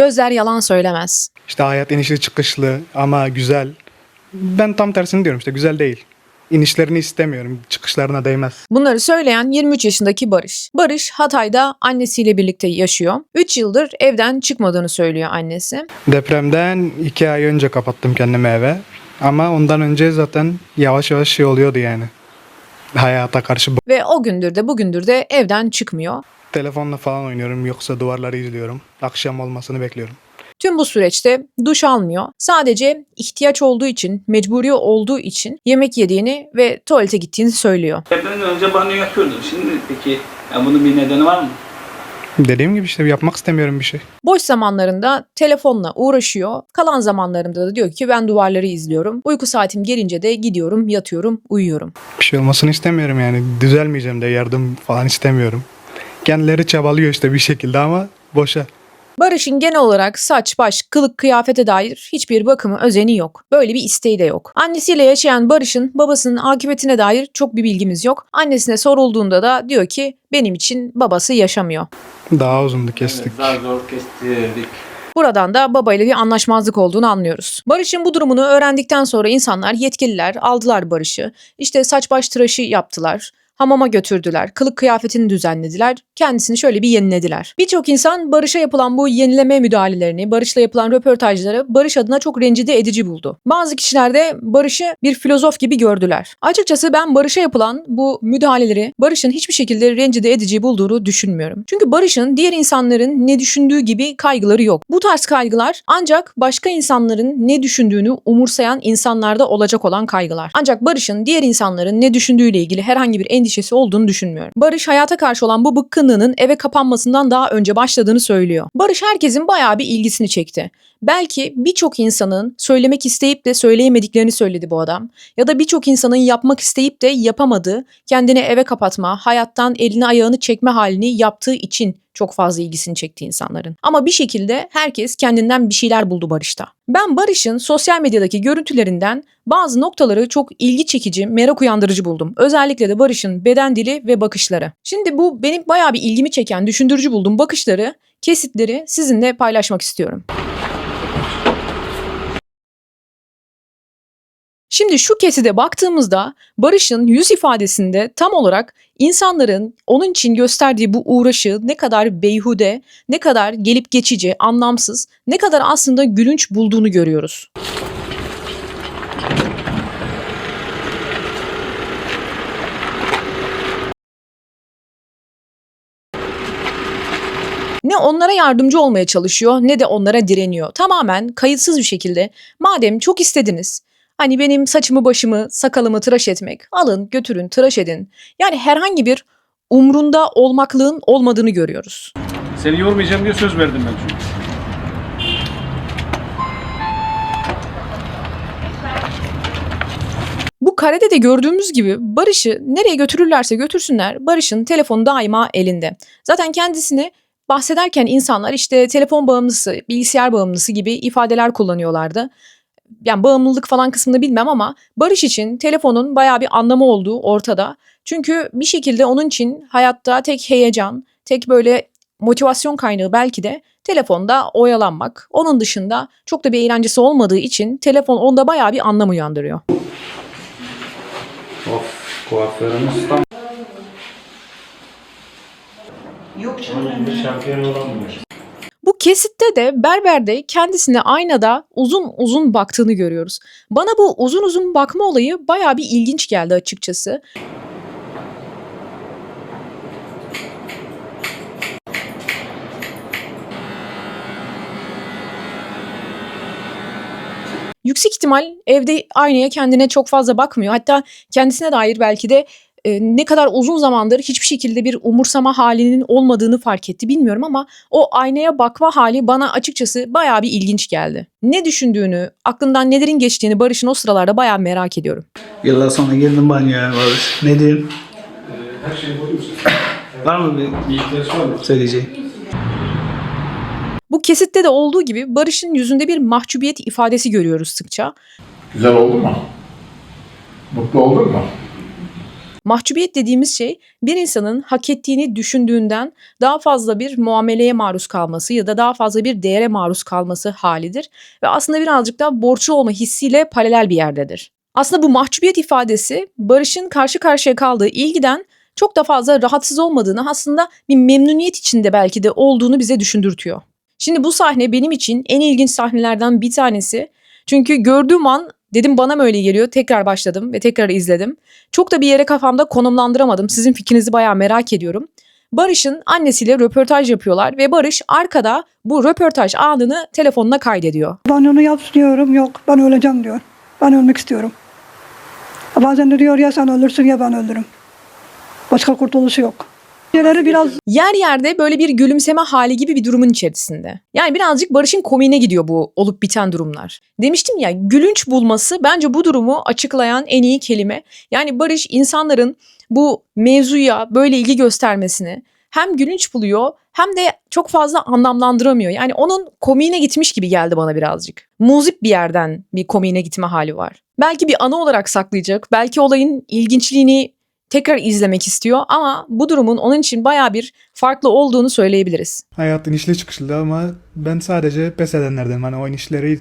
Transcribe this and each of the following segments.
Gözler yalan söylemez. İşte hayat inişli çıkışlı ama güzel. Ben tam tersini diyorum işte güzel değil. İnişlerini istemiyorum. Çıkışlarına değmez. Bunları söyleyen 23 yaşındaki Barış. Barış Hatay'da annesiyle birlikte yaşıyor. 3 yıldır evden çıkmadığını söylüyor annesi. Depremden iki ay önce kapattım kendimi eve. Ama ondan önce zaten yavaş yavaş şey oluyordu yani. Hayata karşı Ve o gündür de bugündür de evden çıkmıyor. Telefonla falan oynuyorum yoksa duvarları izliyorum. Akşam olmasını bekliyorum. Tüm bu süreçte duş almıyor. Sadece ihtiyaç olduğu için, mecburi olduğu için yemek yediğini ve tuvalete gittiğini söylüyor. Depremden önce banyo yapıyordun. Şimdi peki ya bunun bir nedeni var mı? Dediğim gibi işte yapmak istemiyorum bir şey. Boş zamanlarında telefonla uğraşıyor. Kalan zamanlarımda da diyor ki ben duvarları izliyorum. Uyku saatim gelince de gidiyorum, yatıyorum, uyuyorum. Bir şey olmasını istemiyorum yani. Düzelmeyeceğim de yardım falan istemiyorum. Kendileri çabalıyor işte bir şekilde ama boşa. Barış'ın genel olarak saç, baş, kılık, kıyafete dair hiçbir bakımı, özeni yok. Böyle bir isteği de yok. Annesiyle yaşayan Barış'ın babasının akıbetine dair çok bir bilgimiz yok. Annesine sorulduğunda da diyor ki benim için babası yaşamıyor. Daha uzundu kestik. Zar zor kestirdik. Buradan da babayla bir anlaşmazlık olduğunu anlıyoruz. Barış'ın bu durumunu öğrendikten sonra insanlar, yetkililer aldılar Barış'ı. İşte saç baş tıraşı yaptılar. Hamama götürdüler, kılık kıyafetini düzenlediler, kendisini şöyle bir yenilediler. Birçok insan Barış'a yapılan bu yenileme müdahalelerini, Barış'la yapılan röportajları Barış adına çok rencide edici buldu. Bazı kişiler de Barış'ı bir filozof gibi gördüler. Açıkçası ben Barış'a yapılan bu müdahaleleri Barış'ın hiçbir şekilde rencide edici bulduğunu düşünmüyorum. Çünkü Barış'ın diğer insanların ne düşündüğü gibi kaygıları yok. Bu tarz kaygılar ancak başka insanların ne düşündüğünü umursayan insanlarda olacak olan kaygılar. Ancak Barış'ın diğer insanların ne düşündüğüyle ilgili herhangi bir endişesi olduğunu düşünmüyorum. Barış hayata karşı olan bu bıkkınlığının eve kapanmasından daha önce başladığını söylüyor. Barış herkesin bayağı bir ilgisini çekti. Belki birçok insanın söylemek isteyip de söyleyemediklerini söyledi bu adam. Ya da birçok insanın yapmak isteyip de yapamadığı, kendini eve kapatma, hayattan elini ayağını çekme halini yaptığı için çok fazla ilgisini çekti insanların. Ama bir şekilde herkes kendinden bir şeyler buldu Barış'ta. Ben Barış'ın sosyal medyadaki görüntülerinden bazı noktaları çok ilgi çekici, merak uyandırıcı buldum. Özellikle de Barış'ın beden dili ve bakışları. Şimdi bu benim bayağı bir ilgimi çeken, düşündürücü bulduğum bakışları, kesitleri sizinle paylaşmak istiyorum. Şimdi şu keside baktığımızda Barış'ın yüz ifadesinde tam olarak insanların onun için gösterdiği bu uğraşı ne kadar beyhude, ne kadar gelip geçici, anlamsız, ne kadar aslında gülünç bulduğunu görüyoruz. Ne onlara yardımcı olmaya çalışıyor ne de onlara direniyor. Tamamen kayıtsız bir şekilde madem çok istediniz Hani benim saçımı başımı sakalımı tıraş etmek alın götürün tıraş edin. Yani herhangi bir umrunda olmaklığın olmadığını görüyoruz. Seni yormayacağım diye söz verdim ben çünkü. Bu karede de gördüğümüz gibi Barış'ı nereye götürürlerse götürsünler Barış'ın telefonu daima elinde. Zaten kendisini bahsederken insanlar işte telefon bağımlısı, bilgisayar bağımlısı gibi ifadeler kullanıyorlardı. Yani bağımlılık falan kısmını bilmem ama Barış için telefonun bayağı bir anlamı olduğu ortada. Çünkü bir şekilde onun için hayatta tek heyecan, tek böyle motivasyon kaynağı belki de telefonda oyalanmak. Onun dışında çok da bir eğlencesi olmadığı için telefon onda bayağı bir anlam uyandırıyor. Of kuaförümüz tam. Yok canım. Şampiyon olamıyor. Kesitte de berberde kendisine aynada uzun uzun baktığını görüyoruz. Bana bu uzun uzun bakma olayı bayağı bir ilginç geldi açıkçası. Yüksek ihtimal evde aynaya kendine çok fazla bakmıyor. Hatta kendisine dair belki de e, ne kadar uzun zamandır hiçbir şekilde bir umursama halinin olmadığını fark etti bilmiyorum ama o aynaya bakma hali bana açıkçası bayağı bir ilginç geldi. Ne düşündüğünü, aklından nelerin geçtiğini Barış'ın o sıralarda bayağı merak ediyorum. Yıllar sonra girdim banyoya Barış. Ne diyorsun? Her şeyi buluyorsun. Var mı bir Bir ihtiyaç var mı? söyleyeceğin? Bu kesitte de olduğu gibi Barış'ın yüzünde bir mahcubiyet ifadesi görüyoruz sıkça. Güzel oldu mu? Mutlu oldun mu? Mahcubiyet dediğimiz şey bir insanın hak ettiğini düşündüğünden daha fazla bir muameleye maruz kalması ya da daha fazla bir değere maruz kalması halidir. Ve aslında birazcık da borçlu olma hissiyle paralel bir yerdedir. Aslında bu mahcubiyet ifadesi Barış'ın karşı karşıya kaldığı ilgiden çok da fazla rahatsız olmadığını aslında bir memnuniyet içinde belki de olduğunu bize düşündürtüyor. Şimdi bu sahne benim için en ilginç sahnelerden bir tanesi. Çünkü gördüğüm an dedim bana mı öyle geliyor tekrar başladım ve tekrar izledim. Çok da bir yere kafamda konumlandıramadım. Sizin fikrinizi bayağı merak ediyorum. Barış'ın annesiyle röportaj yapıyorlar ve Barış arkada bu röportaj anını telefonuna kaydediyor. Ben onu yap diyorum. Yok ben öleceğim diyor. Ben ölmek istiyorum. Bazen de diyor ya sen ölürsün ya ben ölürüm. Başka kurtuluşu yok. Şeyleri biraz Yer yerde böyle bir gülümseme hali gibi bir durumun içerisinde. Yani birazcık Barış'ın komiğine gidiyor bu olup biten durumlar. Demiştim ya gülünç bulması bence bu durumu açıklayan en iyi kelime. Yani Barış insanların bu mevzuya böyle ilgi göstermesini hem gülünç buluyor hem de çok fazla anlamlandıramıyor. Yani onun komiğine gitmiş gibi geldi bana birazcık. Muzip bir yerden bir komiğine gitme hali var. Belki bir anı olarak saklayacak, belki olayın ilginçliğini tekrar izlemek istiyor ama bu durumun onun için baya bir farklı olduğunu söyleyebiliriz. Hayat inişli çıkışlı ama ben sadece pes edenlerdenim. Hani o inişleri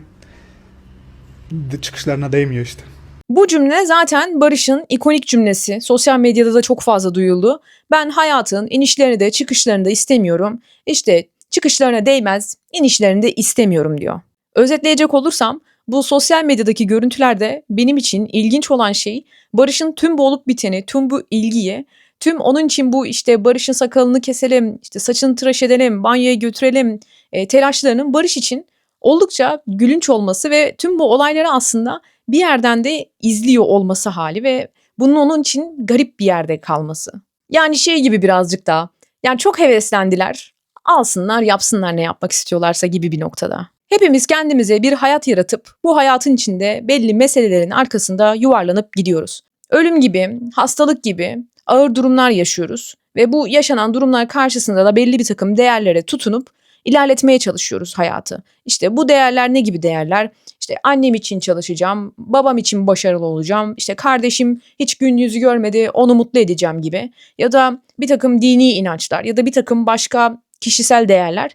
çıkışlarına değmiyor işte. Bu cümle zaten Barış'ın ikonik cümlesi. Sosyal medyada da çok fazla duyuldu. Ben hayatın inişlerini de çıkışlarını da istemiyorum. İşte çıkışlarına değmez, inişlerini de istemiyorum diyor. Özetleyecek olursam bu sosyal medyadaki görüntülerde benim için ilginç olan şey Barış'ın tüm bu olup biteni, tüm bu ilgiyi, tüm onun için bu işte Barış'ın sakalını keselim, işte saçını tıraş edelim, banyoya götürelim e, telaşlarının Barış için oldukça gülünç olması ve tüm bu olayları aslında bir yerden de izliyor olması hali ve bunun onun için garip bir yerde kalması. Yani şey gibi birazcık daha. Yani çok heveslendiler. Alsınlar, yapsınlar ne yapmak istiyorlarsa gibi bir noktada. Hepimiz kendimize bir hayat yaratıp bu hayatın içinde belli meselelerin arkasında yuvarlanıp gidiyoruz. Ölüm gibi, hastalık gibi ağır durumlar yaşıyoruz ve bu yaşanan durumlar karşısında da belli bir takım değerlere tutunup ilerletmeye çalışıyoruz hayatı. İşte bu değerler ne gibi değerler? İşte annem için çalışacağım, babam için başarılı olacağım, işte kardeşim hiç gün yüzü görmedi, onu mutlu edeceğim gibi. Ya da bir takım dini inançlar ya da bir takım başka kişisel değerler.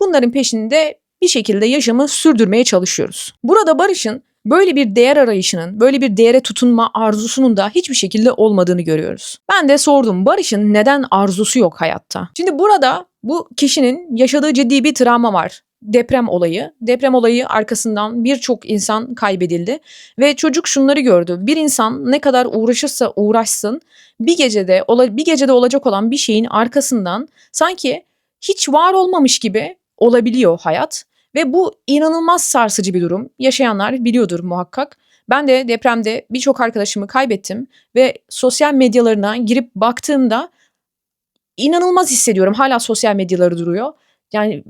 Bunların peşinde bir şekilde yaşamı sürdürmeye çalışıyoruz. Burada Barış'ın böyle bir değer arayışının, böyle bir değere tutunma arzusunun da hiçbir şekilde olmadığını görüyoruz. Ben de sordum Barış'ın neden arzusu yok hayatta? Şimdi burada bu kişinin yaşadığı ciddi bir travma var. Deprem olayı. Deprem olayı arkasından birçok insan kaybedildi ve çocuk şunları gördü. Bir insan ne kadar uğraşırsa uğraşsın bir gecede bir gecede olacak olan bir şeyin arkasından sanki hiç var olmamış gibi olabiliyor hayat ve bu inanılmaz sarsıcı bir durum. Yaşayanlar biliyordur muhakkak. Ben de depremde birçok arkadaşımı kaybettim ve sosyal medyalarına girip baktığımda inanılmaz hissediyorum. Hala sosyal medyaları duruyor. Yani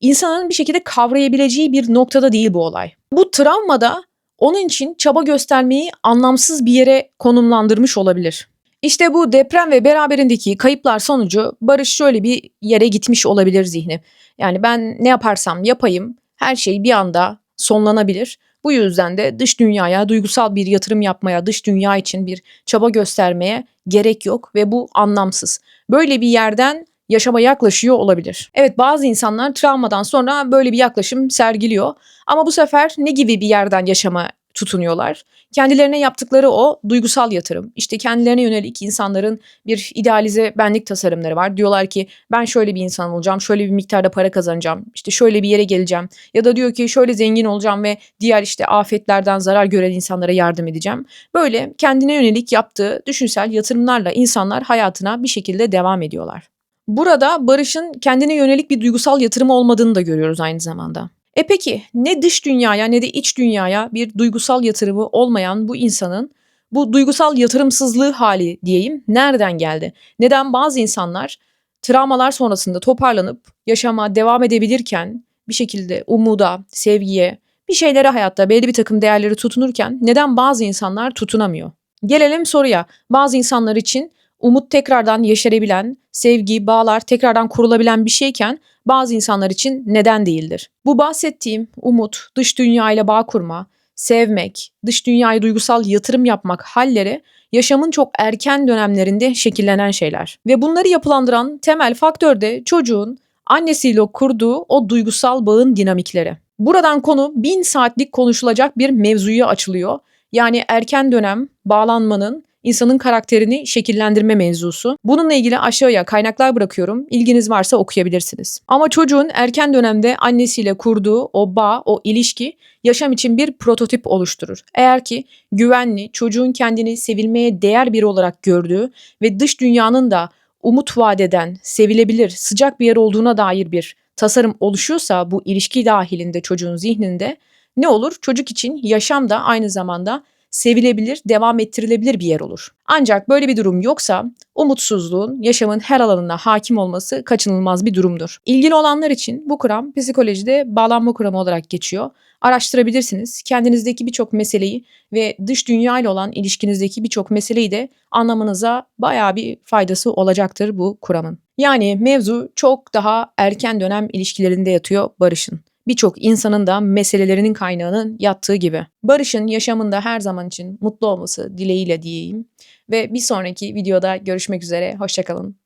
insanın bir şekilde kavrayabileceği bir noktada değil bu olay. Bu travmada onun için çaba göstermeyi anlamsız bir yere konumlandırmış olabilir. İşte bu deprem ve beraberindeki kayıplar sonucu Barış şöyle bir yere gitmiş olabilir zihni. Yani ben ne yaparsam yapayım her şey bir anda sonlanabilir. Bu yüzden de dış dünyaya duygusal bir yatırım yapmaya, dış dünya için bir çaba göstermeye gerek yok ve bu anlamsız. Böyle bir yerden yaşama yaklaşıyor olabilir. Evet bazı insanlar travmadan sonra böyle bir yaklaşım sergiliyor ama bu sefer ne gibi bir yerden yaşama tutunuyorlar? Kendilerine yaptıkları o duygusal yatırım. İşte kendilerine yönelik insanların bir idealize benlik tasarımları var. Diyorlar ki ben şöyle bir insan olacağım, şöyle bir miktarda para kazanacağım, işte şöyle bir yere geleceğim. Ya da diyor ki şöyle zengin olacağım ve diğer işte afetlerden zarar gören insanlara yardım edeceğim. Böyle kendine yönelik yaptığı düşünsel yatırımlarla insanlar hayatına bir şekilde devam ediyorlar. Burada Barış'ın kendine yönelik bir duygusal yatırım olmadığını da görüyoruz aynı zamanda. E peki ne dış dünyaya ne de iç dünyaya bir duygusal yatırımı olmayan bu insanın bu duygusal yatırımsızlığı hali diyeyim nereden geldi? Neden bazı insanlar travmalar sonrasında toparlanıp yaşama devam edebilirken bir şekilde umuda, sevgiye, bir şeylere hayatta belli bir takım değerleri tutunurken neden bazı insanlar tutunamıyor? Gelelim soruya. Bazı insanlar için umut tekrardan yeşerebilen, sevgi, bağlar tekrardan kurulabilen bir şeyken bazı insanlar için neden değildir? Bu bahsettiğim umut, dış dünya ile bağ kurma, sevmek, dış dünyaya duygusal yatırım yapmak halleri yaşamın çok erken dönemlerinde şekillenen şeyler. Ve bunları yapılandıran temel faktör de çocuğun annesiyle kurduğu o duygusal bağın dinamikleri. Buradan konu bin saatlik konuşulacak bir mevzuya açılıyor. Yani erken dönem bağlanmanın insanın karakterini şekillendirme mevzusu. Bununla ilgili aşağıya kaynaklar bırakıyorum. İlginiz varsa okuyabilirsiniz. Ama çocuğun erken dönemde annesiyle kurduğu o bağ, o ilişki yaşam için bir prototip oluşturur. Eğer ki güvenli, çocuğun kendini sevilmeye değer biri olarak gördüğü ve dış dünyanın da umut vadeden, sevilebilir, sıcak bir yer olduğuna dair bir tasarım oluşuyorsa bu ilişki dahilinde çocuğun zihninde ne olur? Çocuk için yaşam da aynı zamanda sevilebilir, devam ettirilebilir bir yer olur. Ancak böyle bir durum yoksa umutsuzluğun yaşamın her alanına hakim olması kaçınılmaz bir durumdur. İlgili olanlar için bu kuram psikolojide bağlanma kuramı olarak geçiyor. Araştırabilirsiniz. Kendinizdeki birçok meseleyi ve dış dünya ile olan ilişkinizdeki birçok meseleyi de anlamanıza bayağı bir faydası olacaktır bu kuramın. Yani mevzu çok daha erken dönem ilişkilerinde yatıyor Barış'ın birçok insanın da meselelerinin kaynağının yattığı gibi. Barış'ın yaşamında her zaman için mutlu olması dileğiyle diyeyim. Ve bir sonraki videoda görüşmek üzere. Hoşçakalın.